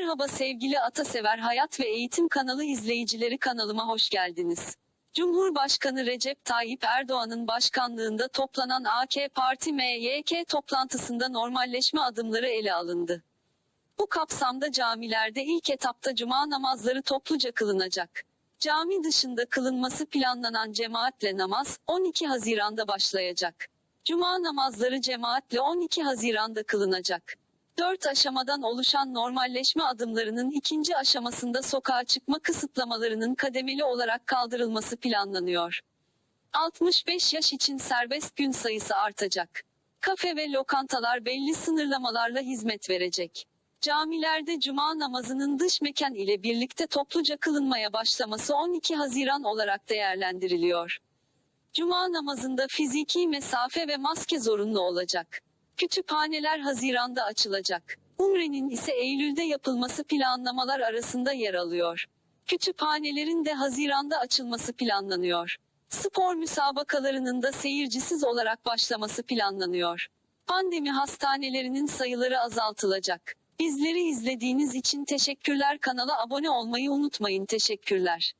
Merhaba sevgili Atasever Hayat ve Eğitim kanalı izleyicileri kanalıma hoş geldiniz. Cumhurbaşkanı Recep Tayyip Erdoğan'ın başkanlığında toplanan AK Parti MYK toplantısında normalleşme adımları ele alındı. Bu kapsamda camilerde ilk etapta cuma namazları topluca kılınacak. Cami dışında kılınması planlanan cemaatle namaz 12 Haziran'da başlayacak. Cuma namazları cemaatle 12 Haziran'da kılınacak. Dört aşamadan oluşan normalleşme adımlarının ikinci aşamasında sokağa çıkma kısıtlamalarının kademeli olarak kaldırılması planlanıyor. 65 yaş için serbest gün sayısı artacak. Kafe ve lokantalar belli sınırlamalarla hizmet verecek. Camilerde cuma namazının dış mekan ile birlikte topluca kılınmaya başlaması 12 Haziran olarak değerlendiriliyor. Cuma namazında fiziki mesafe ve maske zorunlu olacak. Kütüphaneler Haziran'da açılacak. Umre'nin ise Eylül'de yapılması planlamalar arasında yer alıyor. Kütüphanelerin de Haziran'da açılması planlanıyor. Spor müsabakalarının da seyircisiz olarak başlaması planlanıyor. Pandemi hastanelerinin sayıları azaltılacak. Bizleri izlediğiniz için teşekkürler kanala abone olmayı unutmayın teşekkürler.